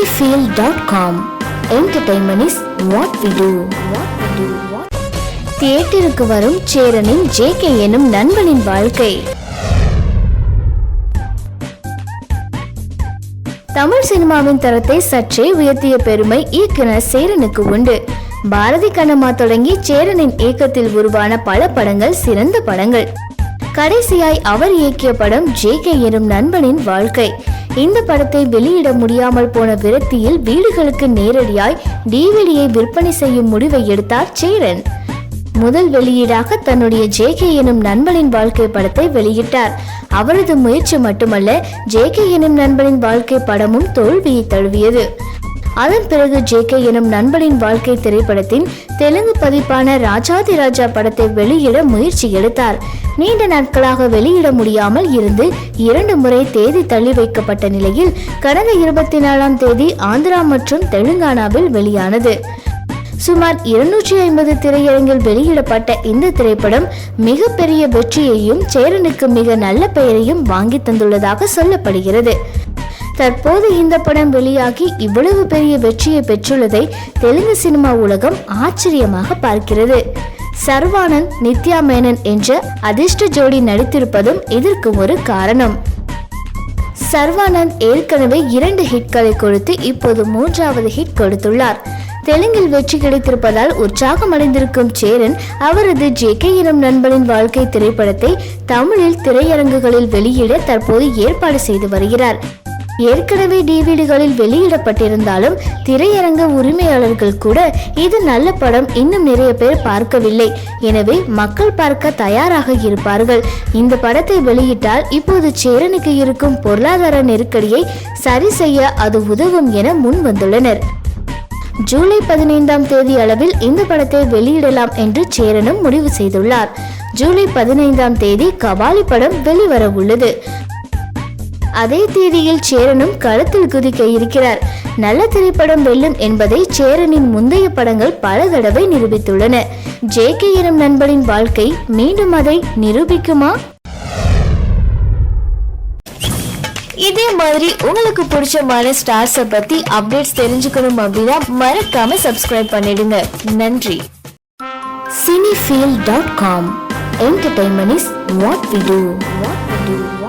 cinefield.com Entertainment is what we do. What we do. தியேட்டருக்கு வரும் சேரனின் JK எனும் நண்பனின் வாழ்க்கை தமிழ் சினிமாவின் தரத்தை சற்றே உயர்த்திய பெருமை இயக்குனர் சேரனுக்கு உண்டு பாரதி கண்ணம்மா தொடங்கி சேரனின் இயக்கத்தில் உருவான பல படங்கள் சிறந்த படங்கள் கடைசியாய் அவர் இயக்கிய படம் ஜே கே எனும் நண்பனின் வாழ்க்கை இந்த படத்தை வெளியிட முடியாமல் போன விரக்தியில் வீடுகளுக்கு நேரடியாய் டிவிடியை விற்பனை செய்யும் முடிவை எடுத்தார் சேரன். முதல் வெளியீடாக தன்னுடைய ஜேகே எனும் நண்பனின் வாழ்க்கை படத்தை வெளியிட்டார். அவரது முயற்சி மட்டுமல்ல ஜேகே எனும் நண்பனின் வாழ்க்கை படமும் தோல்வியை தழுவியது. அதன் பிறகு ஜேகே எனும் நண்பனின் வாழ்க்கை திரைப்படத்தின் தெலுங்கு பதிப்பான ராஜாதி ராஜா படத்தை வெளியிட முயற்சி எடுத்தார். நீண்ட நாட்களாக வெளியிட முடியாமல் இருந்து இரண்டு முறை தேதி தள்ளி வைக்கப்பட்ட நிலையில் கடந்த இருபத்தி நாலாம் தேதி ஆந்திரா மற்றும் தெலுங்கானாவில் வெளியானது. சுமார் இருநூற்றி ஐம்பது திரையரங்கில் வெளியிடப்பட்ட இந்த திரைப்படம் மிகப்பெரிய வெற்றியையும் சேரனுக்கு மிக நல்ல பெயரையும் வாங்கி தந்துள்ளதாக சொல்லப்படுகிறது. தற்போது இந்த படம் வெளியாகி இவ்வளவு பெரிய வெற்றியை பெற்றுள்ளதை தெலுங்கு சினிமா உலகம் ஆச்சரியமாக பார்க்கிறது. சர்வானந்த் நித்யா மேனன் என்ற அதிர்ஷ்ட ஜோடி நடித்திருப்பதும் இதற்கு ஒரு காரணம். சர்வானந்த் ஏற்கனவே இரண்டு ஹிட்களை கொடுத்து இப்போது மூன்றாவது ஹிட் கொடுத்துள்ளார். தெலுங்கில் வெற்றி கிடைத்திருப்பதால் உற்சாகம் அடைந்திருக்கும் சேரன் அவரது ஜேகே எனும் நண்பனின் வாழ்க்கை திரைப்படத்தை தமிழில் திரையரங்குகளில் வெளியிட தற்போது ஏற்பாடு செய்து வருகிறார். ஏற்கனவே டிவிடிகளில் வெளியிடப்பட்டிருந்தாலும் திரையரங்க உரிமையாளர்கள் கூட இது நல்ல படம் இன்னும் நிறைய பேர் பார்க்கவில்லை. எனவே மக்கள் பார்க்க தயாராக இருப்பார்கள். இந்த படத்தை வெளியிட்டால் இப்போது சேரனுக்கு இருக்கும் பொருளாதார நெருக்கடியை சரி செய்ய அது உதவும் என முன் வந்துள்ளனர். ஜூலை பதினைந்தாம் தேதி அளவில் இந்த படத்தை வெளியிடலாம் என்று சேரனும் முடிவு செய்துள்ளார். ஜூலை பதினைந்தாம் தேதி கபாலி படம் வெளிவர உள்ளது அதே தேதியில் சேரனும் களத்தில் குதிக்க இருக்கிறார். நல்ல திரைப்படம் வெல்லும் என்பதை சேரனின் முந்தைய படங்கள் பல தடவை நிரூபித்துள்ளன. ஜே கே எனும் நண்பனின் வாழ்க்கை மீண்டும் அதை நிரூபிக்குமா? இதே மாதிரி உங்களுக்கு பிடிச்சமான ஸ்டார்ஸை பத்தி அப்டேட்ஸ் தெரிஞ்சுக்கணும் அப்படின்னா மறக்காம சப்ஸ்கிரைப் பண்ணிடுங்க. நன்றி. Cinefeel dot com entertainment is what we do what we do